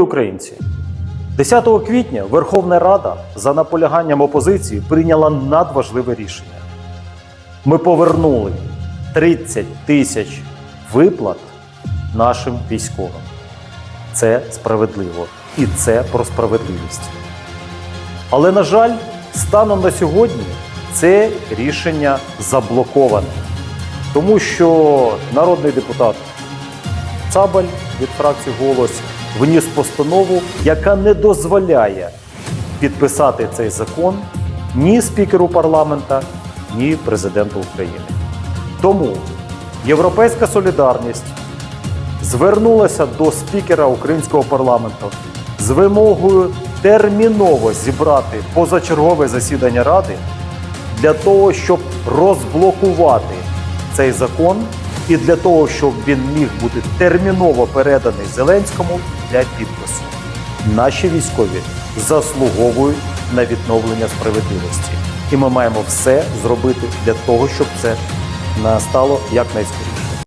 Українці, 10 квітня Верховна Рада за наполяганням опозиції прийняла надважливе рішення. Ми повернули 30 тисяч виплат нашим військовим. Це справедливо і це про справедливість. Але, на жаль, станом на сьогодні це рішення заблоковане, тому що народний депутат Цабаль від фракції Голос вніс постанову, яка не дозволяє підписати цей закон ні спікеру парламента, ні президенту України. Тому Європейська солідарність звернулася до спікера українського парламенту з вимогою терміново зібрати позачергове засідання Ради для того, щоб розблокувати цей закон і для того, щоб він міг бути терміново переданий Зеленському для підпису. Наші військові заслуговують на відновлення справедливості, і ми маємо все зробити для того, щоб це настало якнайскоріше.